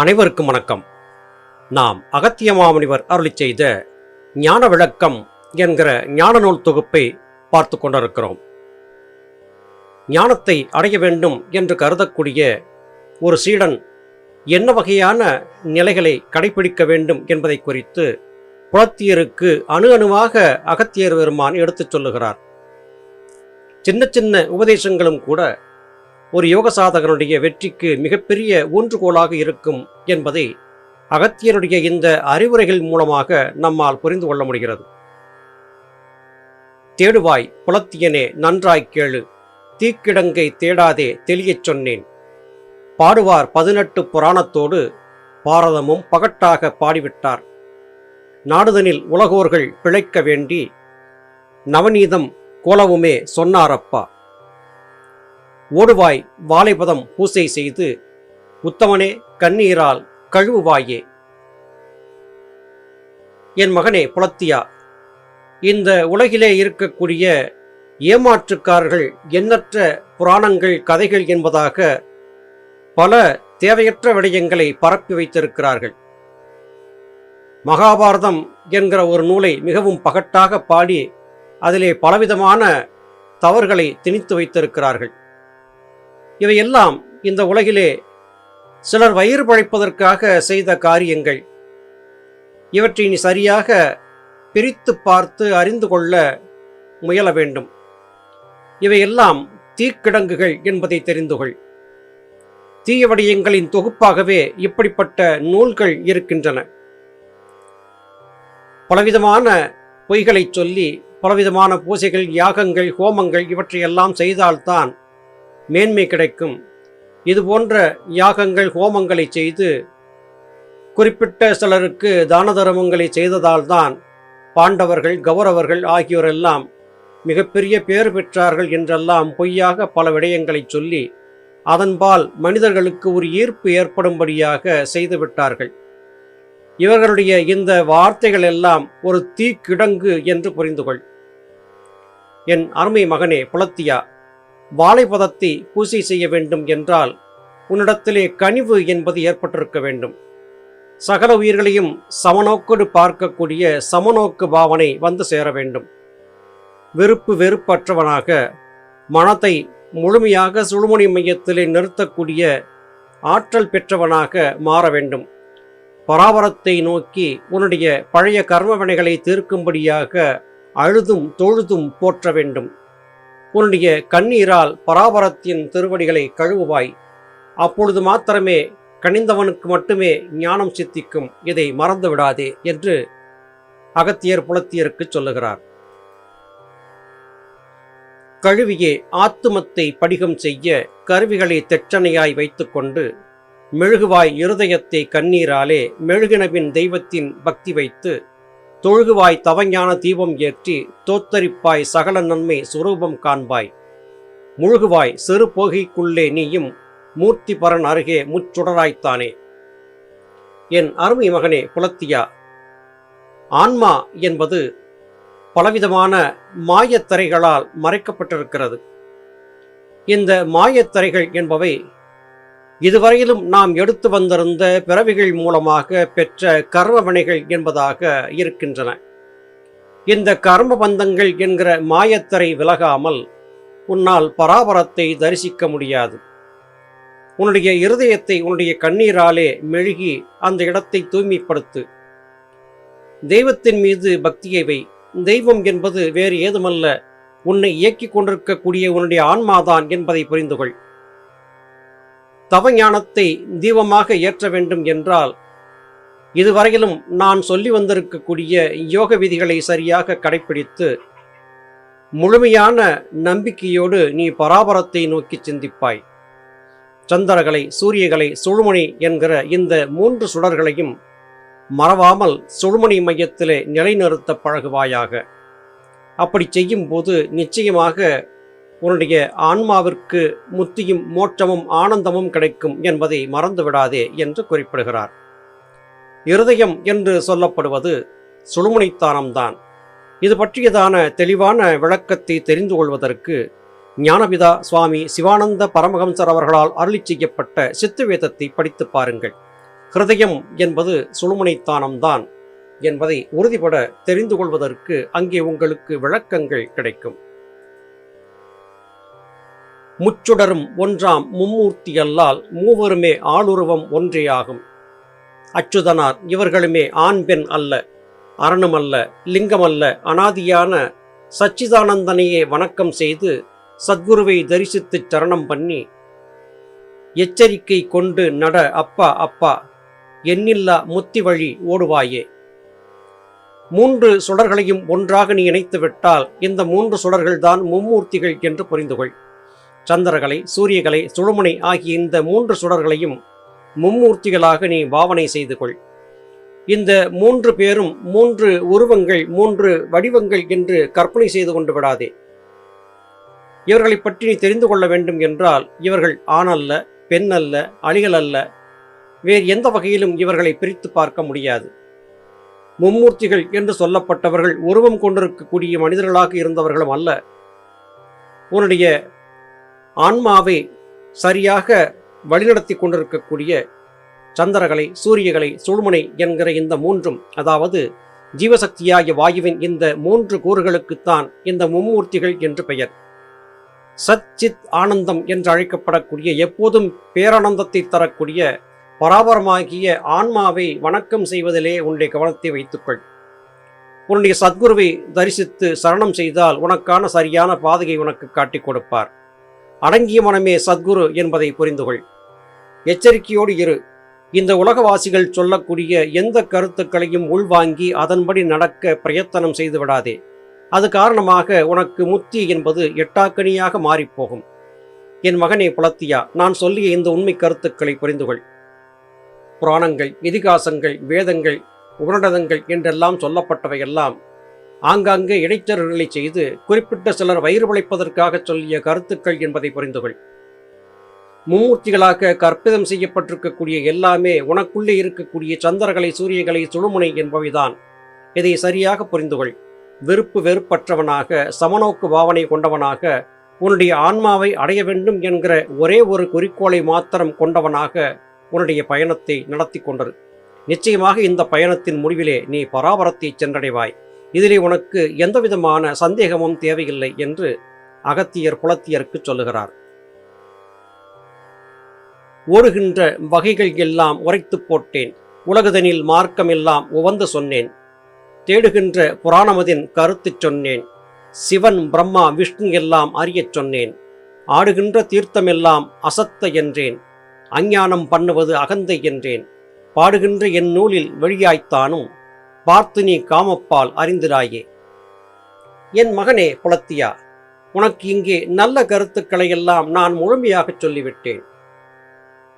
அனைவருக்கும் வணக்கம். நாம் அகத்திய மாமுனிவர் அருளிச் செய்த ஞான விளக்கம் என்கிற ஞான நூல் தொகுப்பை பார்த்து கொண்டிருக்கிறோம். ஞானத்தை அடைய வேண்டும் என்று கருதக்கூடிய ஒரு சீடன் என்ன வகையான நிலைகளை கடைபிடிக்க வேண்டும் என்பதை குறித்து புலத்தியருக்கு அணு அணுவாக அகத்தியர் பெருமான் எடுத்துச் சொல்லுகிறார். சின்ன சின்ன உபதேசங்களும் கூட ஒரு யோக சாதகனுடைய வெற்றிக்கு மிகப்பெரிய ஊன்றுகோலாக இருக்கும் என்பதை அகத்தியருடைய இந்த அறிவுரைகள் மூலமாக நம்மால் புரிந்து கொள்ள முடிகிறது. தேடுவாய் புலத்தியனே நன்றாய் கேளு. தீக்கிடங்கை தேடாதே தெளியச் சொன்னேன். பாடுவார் பதினெட்டு புராணத்தோடு பாரதமும் பகட்டாக பாடிவிட்டார். நாடுதனில் உலகோர்கள் பிழைக்க வேண்டி நவநீதம் கோலவுமே சொன்னாரப்பா. ஓடுவாய் வாழைபதம் பூசை செய்து உத்தமனே கண்ணீரால் கழுவுவாயே. என் மகனே புலத்தியா இந்த உலகிலே இருக்கக்கூடிய ஏமாற்றுக்காரர்கள் எண்ணற்ற புராணங்கள் கதைகள் என்பதாக பல தேவையற்ற விடயங்களை பரப்பி வைத்திருக்கிறார்கள். மகாபாரதம் என்கிற ஒரு நூலை மிகவும் பகட்டாக பாடி அதிலே பலவிதமான தவறுகளை திணித்து வைத்திருக்கிறார்கள். இவையெல்லாம் இந்த உலகிலே சிலர் வயிறு பழைப்பதற்காக செய்த காரியங்கள். இவற்றை நீ சரியாக பிரித்து பார்த்து அறிந்து கொள்ள முயல வேண்டும். இவையெல்லாம் தீக்கிடங்குகள் என்பதை தெரிந்து கொள். தீய வடியங்களின் தொகுப்பாகவே இப்படிப்பட்ட நூல்கள் இருக்கின்றன. பலவிதமான பொய்களை சொல்லி பலவிதமான பூசைகள் யாகங்கள் ஹோமங்கள் இவற்றையெல்லாம் செய்தால்தான் மேன்மை கிடைக்கும். இது போன்ற யாகங்கள் ஹோமங்களை செய்து குறிப்பிட்ட சிலருக்கு தான தர்மங்களை செய்ததால்தான் பாண்டவர்கள் கௌரவர்கள் ஆகியோரெல்லாம் மிகப்பெரிய பேறு பெற்றார்கள் என்றெல்லாம் பொய்யாக பல விடயங்களை சொல்லி அதன்பால் மனிதர்களுக்கு ஒரு ஈர்ப்பு ஏற்படும்படியாக செய்துவிட்டார்கள். இவர்களுடைய இந்த வார்த்தைகள் எல்லாம் ஒரு தீக்கிடங்கு என்று புரிந்துகொள். என் அருமை மகனே புலத்தியா வாழைப்பதத்தை பூசை செய்ய வேண்டும் என்றால் உன்னிடத்திலே கனிவு என்பது ஏற்பட்டிருக்க வேண்டும். சகல உயிர்களையும் சமநோக்கோடு பார்க்கக்கூடிய சமநோக்கு பாவனை வந்து சேர வேண்டும். வெறுப்பு வெறுப்பற்றவனாக மனத்தை முழுமையாக சுழுமணி மையத்திலே நிறுத்தக்கூடிய ஆற்றல் பெற்றவனாக மாற வேண்டும். பராபரத்தை நோக்கி உன்னுடைய பழைய கர்மவினைகளை தீர்க்கும்படியாக அழுதும் தொழுதும் போற்ற வேண்டும். உன்னுடைய கண்ணீரால் பராபரத்தின் திருவடிகளை கழுவுவாய். அப்பொழுது மாத்திரமே கனிந்தவனுக்கு மட்டுமே ஞானம் சித்திக்கும். இதை மறந்து விடாதே என்று அகத்தியர் புலத்தியருக்கு சொல்லுகிறார். கழுவியே ஆத்துமத்தை படிகம் செய்ய கருவிகளை தெற்றனையாய் வைத்துக்கொண்டு மெழுகுவாய் இருதயத்தை கண்ணீராலே மெழுகினவின் தெய்வத்தின் பக்தி வைத்து தொழுகுவாய் தவஞான தீபம் ஏற்றி தோத்தரிப்பாய் சகல நன்மை சுரூபம் காண்பாய். முழுகுவாய் சிறு போகைக்குள்ளே நீயும் மூர்த்தி பரன் அருகே முச்சுடராய்த்தானே. என் அருமை மகனே புலத்தியா ஆன்மா என்பது பலவிதமான மாயத்தரைகளால் மறைக்கப்பட்டிருக்கிறது. இந்த மாயத்தரைகள் என்பவை இதுவரையிலும் நாம் எடுத்து வந்திருந்த பிறவிகள் மூலமாக பெற்ற கர்மவினைகள் என்பதாக இருக்கின்றன. இந்த கர்ம பந்தங்கள் என்கிற மாயத்தரை விலகாமல் உன்னால் பராபரத்தை தரிசிக்க முடியாது. உன்னுடைய இருதயத்தை உன்னுடைய கண்ணீராலே மெழுகி அந்த இடத்தை தூய்மைப்படுத்து. தெய்வத்தின் மீது பக்தியை வை. தெய்வம் என்பது வேறு ஏதுமல்ல. உன்னை இயக்கிக் கொண்டிருக்கக்கூடிய உன்னுடைய ஆன்மாதான் என்பதை புரிந்து கொள் தவஞானத்தை தீபமாக ஏற்ற வேண்டும் என்றால் இதுவரையிலும் நான் சொல்லி வந்திருக்கக்கூடிய யோக விதிகளை சரியாக கடைப்பிடித்து முழுமையான நம்பிக்கையோடு நீ பராபரத்தை நோக்கி சிந்திப்பாய். சந்திரகலை சூரியகலை சுழுமணி என்கிற இந்த மூன்று சுடர்களையும் மறவாமல் சுழுமணி மையத்திலே நிலைநிறுத்த பழகுவாயாக. அப்படி செய்யும் போது நிச்சயமாக உன்னுடைய ஆன்மாவிற்கு முத்தியும் மோட்சமும் ஆனந்தமும் கிடைக்கும் என்பதை மறந்துவிடாதே என்று குறிப்பிடுகிறார். இருதயம் என்று சொல்லப்படுவது சுழுமுனைத்தானம்தான். இது பற்றியதான தெளிவான விளக்கத்தை தெரிந்து கொள்வதற்கு ஞானபிதா சுவாமி சிவானந்த பரமஹம்சர் அவர்களால் அருளி செய்யப்பட்ட சித்துவேதத்தை படித்து பாருங்கள். ஹிருதயம் என்பது சுழுமுனைத்தானம்தான் என்பதை உறுதிபட தெரிந்து கொள்வதற்கு அங்கே உங்களுக்கு விளக்கங்கள் கிடைக்கும். முச்சுடரும் ஒன்றாம் மும்மூர்த்தி அல்லால் மூவருமே ஆளுருவம் ஒன்றேயாகும். அச்சுதனார் இவர்களுமே ஆண் பெண் அல்ல அரணமல்ல லிங்கமல்ல அனாதியான சச்சிதானந்தனையே வணக்கம் செய்து சத்குருவை தரிசித்து சரணம் பண்ணி எச்சரிக்கை கொண்டு நட அப்பா அப்பா எண்ணில்லா முத்தி வழி ஓடுவாயே. மூன்று சுடர்களையும் ஒன்றாக நீ இணைத்து விட்டால் இந்த மூன்று சுடர்கள்தான் மும்மூர்த்திகள் என்று புரிந்துகொள். சந்திரகலை சூரியகலை சுழுமுனை ஆகிய இந்த மூன்று சுடர்களையும் மும்மூர்த்திகளாக நீ பாவனை செய்து கொள். இந்த மூன்று பேரும் மூன்று உருவங்கள் மூன்று வடிவங்கள் என்று கற்பனை செய்து கொண்டு விடாதே. இவர்களை பற்றி நீ தெரிந்து கொள்ள வேண்டும் என்றால் இவர்கள் ஆணல்ல பெண் அல்ல அழிகள் அல்ல. வேறு எந்த வகையிலும் இவர்களை பிரித்து பார்க்க முடியாது. மும்மூர்த்திகள் என்று சொல்லப்பட்டவர்கள் உருவம் கொண்டிருக்கக்கூடிய மனிதர்களாக இருந்தவர்களும் அல்ல. உன்னுடைய ஆன்மாவை சரியாக வழிநடத்தி கொண்டிருக்கக்கூடிய சந்திரகலை சூரியகலை சுழுமுனை என்கிற இந்த மூன்றும் அதாவது ஜீவசக்தியாகிய வாயுவின் இந்த மூன்று கூறுகளுக்குத்தான் இந்த மும்மூர்த்திகள் என்று பெயர். சச்சித் ஆனந்தம் என்று அழைக்கப்படக்கூடிய எப்போதும் பேரானந்தத்தை தரக்கூடிய பராபரமாகிய ஆன்மாவை வணக்கம் செய்வதிலே உன்னுடைய கவனத்தை வைத்துக்கொள். உன்னுடைய சத்குருவை தரிசித்து சரணம் செய்தால் உனக்கான சரியான பாதையை உனக்கு காட்டிக் கொடுப்பார். அடங்கிய மனமே சத்குரு என்பதை புரிந்துகொள். எச்சரிக்கையோடு இரு. இந்த உலகவாசிகள் சொல்லக்கூடிய எந்த கருத்துக்களையும் உள்வாங்கி அதன்படி நடக்க பிரயத்தனம் செய்து விடாதே. அது காரணமாக உனக்கு முத்தி என்பது எட்டாக்கணியாக மாறிப்போகும். என் மகனே புலத்தியா நான் சொல்லிய இந்த உண்மை கருத்துக்களை புரிந்துகொள். புராணங்கள் இதிகாசங்கள் வேதங்கள் உபநடதங்கள் என்றெல்லாம் சொல்லப்பட்டவையெல்லாம் ஆங்காங்கே இடைத்தரர்களை செய்து குறிப்பிட்ட சிலர் வயிறு பிழைப்பதற்காக சொல்லிய கருத்துக்கள் என்பதை புரிந்துகொள். மும்மூர்த்திகளாக கற்பிதம் செய்யப்பட்டிருக்கக்கூடிய எல்லாமே உனக்குள்ளே இருக்கக்கூடிய சந்திரகலை சூரியகலை சுழுமுனை என்பவைதான். இதை சரியாக புரிந்துகொள். வெறுப்பு வெறுப்பற்றவனாக சமநோக்கு பாவனை கொண்டவனாக உன்னுடைய ஆன்மாவை அடைய வேண்டும் என்கிற ஒரே ஒரு குறிக்கோளை மாத்திரம் கொண்டவனாக உன்னுடைய பயணத்தை நடத்தி கொண்டது நிச்சயமாக இந்த பயணத்தின் முடிவிலே நீ பராபரத்தை சென்றடைவாய். இதிலே உனக்கு எந்தவிதமான சந்தேகமும் தேவையில்லை என்று அகத்தியர் குலத்தியருக்கு சொல்லுகிறார். ஓடுகின்ற வகைகள் எல்லாம் உரைத்து போட்டேன். உலகதனில் மார்க்கமெல்லாம் உவந்து சொன்னேன். தேடுகின்ற புராணமதின் கருத்து சொன்னேன். சிவன் பிரம்மா விஷ்ணு எல்லாம் அறியச் சொன்னேன். ஆடுகின்ற தீர்த்தமெல்லாம் அசத்த என்றேன். அஞ்ஞானம் பண்ணுவது அகந்தை என்றேன். பாடுகின்ற என் நூலில் வெளியாய்த்தானும் பார்த்து நீ காமப்பால் அறிந்திராயே. என் மகனே புலத்தியா உனக்கு இங்கே நல்ல கருத்துக்களை எல்லாம் நான் முழுமையாகச் சொல்லிவிட்டேன்.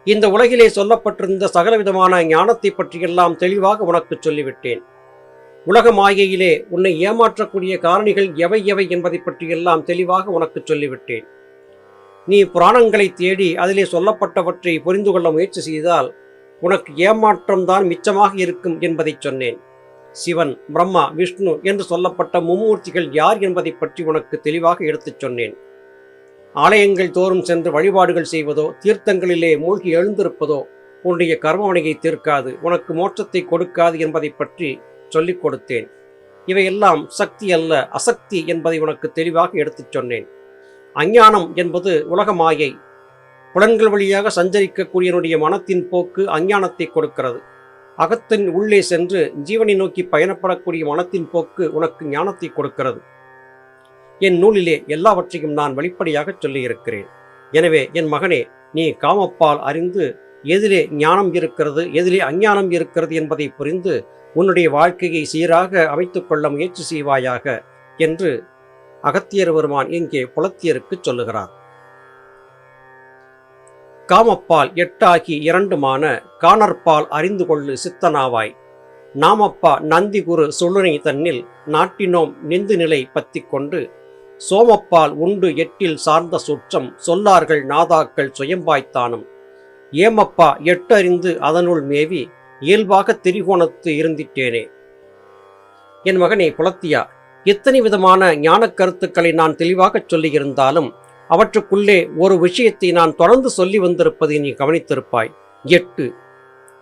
இந்த உலகிலே சொல்லப்பட்டிருந்த சகலவிதமான ஞானத்தை பற்றியெல்லாம் தெளிவாக உனக்கு சொல்லிவிட்டேன். உலக மாயையிலே உன்னை ஏமாற்றக்கூடிய காரணிகள் எவை எவை என்பதை பற்றியெல்லாம் தெளிவாக உனக்கு சொல்லிவிட்டேன். நீ புராணங்களை தேடி அதிலே சொல்லப்பட்டவற்றை புரிந்து கொள்ள முயற்சி செய்தால் உனக்கு ஏமாற்றம்தான் மிச்சமாக இருக்கும் என்பதை சொன்னேன். சிவன் பிரம்மா விஷ்ணு என்று சொல்லப்பட்ட மும்மூர்த்திகள் யார் என்பதை பற்றி உனக்கு தெளிவாக எடுத்துச் சொன்னேன். ஆலயங்கள் தோறும் சென்று வழிபாடுகள் செய்வதோ தீர்த்தங்களிலே மூழ்கி எழுந்திருப்பதோ உன்னுடைய கர்மவனையை தீர்க்காது உனக்கு மோட்சத்தை கொடுக்காது என்பதை பற்றி சொல்லிக் கொடுத்தேன். இவையெல்லாம் சக்தி அல்ல அசக்தி என்பதை உனக்கு தெளிவாக எடுத்துச் சொன்னேன். அஞ்ஞானம் என்பது உலக மாயை. புலன்கள் வழியாக சஞ்சரிக்கக்கூடியனுடைய மனத்தின் போக்கு அஞ்ஞானத்தை கொடுக்கிறது. அகத்தின் உள்ளே சென்று ஜீவனை நோக்கி பயணப்படக்கூடிய மனத்தின் போக்கு உனக்கு ஞானத்தை கொடுக்கிறது. என் நூலிலே எல்லாவற்றையும் நான் வெளிப்படையாக சொல்லியிருக்கிறேன். எனவே என் மகனே நீ காமப்பால் அறிந்து எதிலே ஞானம் இருக்கிறது எதிலே அஞ்ஞானம் இருக்கிறது என்பதை புரிந்து உன்னுடைய வாழ்க்கையை சீராக அமைத்து கொள்ள முயற்சி செய்வாயாக என்று அகத்தியர் பெருமான் இங்கே புலத்தியருக்கு சொல்லுகிறார். காமப்பால் எட்டாகி இரண்டுமான காணற்பால் அறிந்து கொள்ளு சித்தனாவாய். நாமப்பா நந்திகுரு சுழுனை தன்னில் நாட்டினோம் நிந்து நிலை பத்தி கொண்டு சோமப்பால் உண்டு எட்டில் சார்ந்த சுற்றம் சொல்லார்கள் நாதாக்கள் சுயம்பாய்த்தானும் ஏமப்பா எட்டறிந்து அதனுள் மேவி இயல்பாக திரிகோணத்து இருந்திட்டேனே. என் மகனே புலத்தியா எத்தனை விதமான ஞானக் கருத்துக்களை நான் தெளிவாகச் சொல்லியிருந்தாலும் அவற்றுக்குள்ளே ஒரு விஷயத்தை நான் தொடர்ந்து சொல்லி வந்திருப்பதை நீ கவனித்திருப்பாய். எட்டு.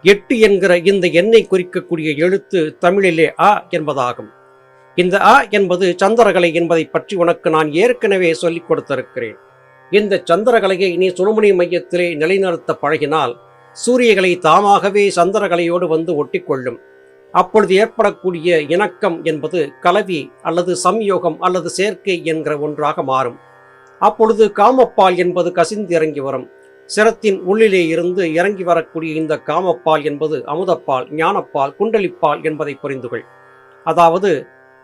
எட்டு என்கிற இந்த எண்ணை குறிக்கக்கூடிய எழுத்து தமிழிலே அ என்பதாகும். இந்த அ என்பது சந்திரகலை என்பதை பற்றி உனக்கு நான் ஏற்கனவே சொல்லிக் கொடுத்திருக்கிறேன். இந்த சந்திரகலையை நீ சுழுமுனை மையத்திலே நிலைநிறுத்த பழகினால் சூரியகலை தாமாகவே சந்திரகலையோடு வந்து ஒட்டிக்கொள்ளும். அப்பொழுது ஏற்படக்கூடிய இணக்கம் என்பது கலவி அல்லது சம்யோகம் அல்லது சேர்க்கை என்கிற ஒன்றாக மாறும். அப்பொழுது காமப்பால் என்பது கசிந்து இறங்கி வரும். சிரத்தின் உள்ளிலே இருந்து இறங்கி வரக்கூடிய இந்த காமப்பால் என்பது அமுதப்பால் ஞானப்பால் குண்டலிப்பால் என்பதை புரிந்துகொள் அதாவது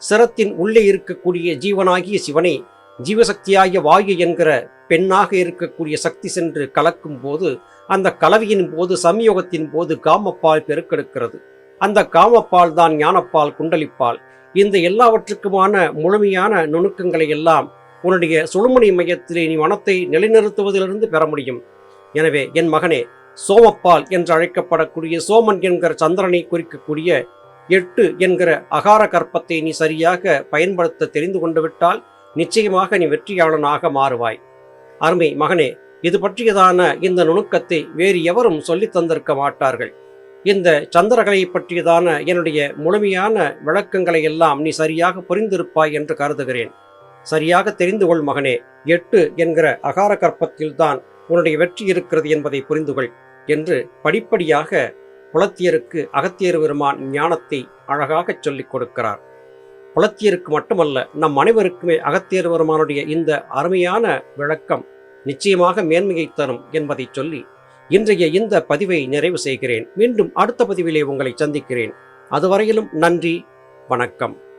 சிரத்தின் உள்ளே இருக்கக்கூடிய ஜீவனாகிய சிவனை ஜீவசக்தியாகிய வாயு என்கிற பெண்ணாக இருக்கக்கூடிய சக்தி சென்று கலக்கும் போது அந்த கலவியின் போது சம்யோகத்தின் போது காமப்பால் பெருக்கெடுக்கிறது. அந்த காமப்பால் தான் ஞானப்பால் குண்டலிப்பால். இந்த எல்லாவற்றுக்குமான முழுமையான நுணுக்கங்களை எல்லாம் உன்னுடைய சுழுமணி மையத்திலே நீ மனத்தை நிலைநிறுத்துவதிலிருந்து பெற முடியும். எனவே என் மகனே சோமப்பால் என்று அழைக்கப்படக்கூடிய சோமன் என்கிற சந்திரனை குறிக்கக்கூடிய எட்டு என்கிற அகார கற்பத்தை நீ சரியாக பயன்படுத்த தெரிந்து கொண்டு விட்டால் நிச்சயமாக நீ வெற்றியாளனாக மாறுவாய். அருமை மகனே இது பற்றியதான இந்த நுணுக்கத்தை வேறு எவரும் சொல்லித் தந்திருக்க மாட்டார்கள். இந்த சந்திரகலை பற்றியதான என்னுடைய முழுமையான விளக்கங்களை எல்லாம் நீ சரியாக புரிந்திருப்பாய் என்று கருதுகிறேன். சரியாக தெரிந்து கொள் மகனே எட்டு என்கிற அகார கற்பத்தில்தான் உன்னுடைய வெற்றி இருக்கிறது என்பதை புரிந்துகொள் என்று படிப்படியாக புலத்தியருக்கு அகத்தியர் பெருமான் ஞானத்தை அழகாகச் சொல்லிக் கொடுக்கிறார். புலத்தியருக்கு மட்டுமல்ல நம் அனைவருக்குமே அகத்தியர் பெருமானுடைய இந்த அருமையான விளக்கம் நிச்சயமாக மேன்மையை தரும் என்பதை சொல்லி இன்றைய இந்த பதிவை நிறைவு செய்கிறேன். மீண்டும் அடுத்த பதிவிலே உங்களை சந்திக்கிறேன். அதுவரையிலும் நன்றி வணக்கம்.